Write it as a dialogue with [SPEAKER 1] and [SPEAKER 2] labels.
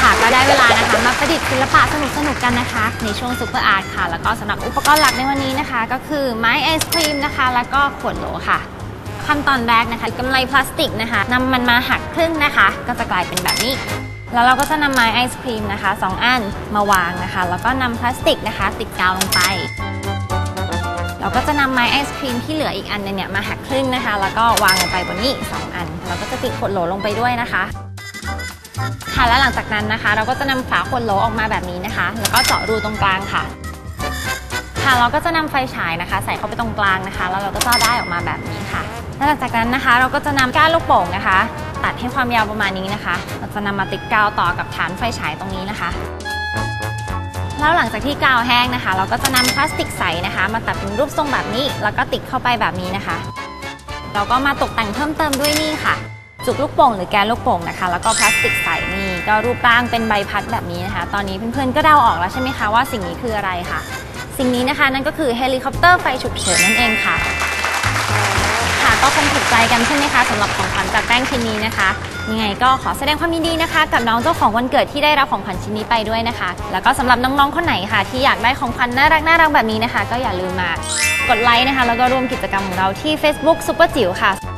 [SPEAKER 1] ค่ะก็ได้เวลานะคะ มาประดิษฐ์ศิลปะสนุกๆกันนะคะ ในช่วงซูเปอร์อาร์ตค่ะ แล้วก็สำหรับอุปกรณ์หลักในวันนี้นะคะ ก็คือไม้ไอศครีมนะคะ แล้วก็ขวดโหลค่ะ ขั้นตอนแรกนะคะกำไลพลาสติกนะคะนำมันมาหักครึ่งนะคะ ก็จะกลายเป็นแบบนี้ แล้วเราก็จะนำไม้ไอศครีมนะคะสองอันมาวางนะคะ แล้วก็นำพลาสติกนะคะ ติดกาวลงไปเราก็จะนำไม้ไอศครีมที่เหลืออีกอันเนี่ยมาหักครึ่งนะคะ แล้วก็วางลงไปบนนี้สองอัน เราก็จะติดขวดโหลลงไปด้วยนะคะ ค่ะและหลังจากนั้นนะคะ เราก็จะนำฝาขวดโหลออกมาแบบนี้นะคะ แล้วก็เจาะรูตรงกลางค่ะ ค่ะเราก็จะนำไฟฉายนะคะ ใส่เข้าไปตรงกลางนะคะ แล้วเราก็จะได้ออกมาแบบนี้ค่ะและหลังจากนั้นนะคะ เราก็จะนำก้านลูกโป่งนะคะ ตัดให้ความยาวประมาณนี้นะคะ เราจะนำมาติดกาวต่อกับฐานไฟฉายตรงนี้นะคะแล้วหลังจากที่กาวแห้งนะคะ เราก็จะนำพลาสติกใสนะคะ มาตัดเป็นรูปทรงแบบนี้ แล้วก็ติดเข้าไปแบบนี้นะคะ เราก็มาตกแต่งเพิ่มเติมด้วยนี่ค่ะ จุกลูกโป่งหรือแกนลูกโป่งนะคะ แล้วก็พลาสติกใสนี่ก็รูปร่างเป็นใบพัดแบบนี้นะคะ ตอนนี้เพื่อนๆก็เดาออกแล้วใช่ไหมคะว่าสิ่งนี้คืออะไรค่ะ สิ่งนี้นะคะนั่นก็คือเฮลิคอปเตอร์ไฟฉุกเฉินนั่นเองค่ะ ค่ะก็คงถูกใจกันใช่ไหมคะสำหรับของขวัญจากแป้งชิ้นนี้นะคะยังไงก็ขอแสดงความยินดีนะคะ กับน้องเจ้าของวันเกิดที่ได้รับของขวัญชิ้นนี้ไปด้วยนะคะ แล้วก็สำหรับน้องๆคนไหนค่ะ ที่อยากได้ของขวัญน่ารักน่ารักแบบนี้นะคะ ก็อย่าลืมมากดไลค์นะคะ แล้วก็ร่วมกิจกรรมของเราที่ Facebook ซุปเปอร์จิ๋วค่ะ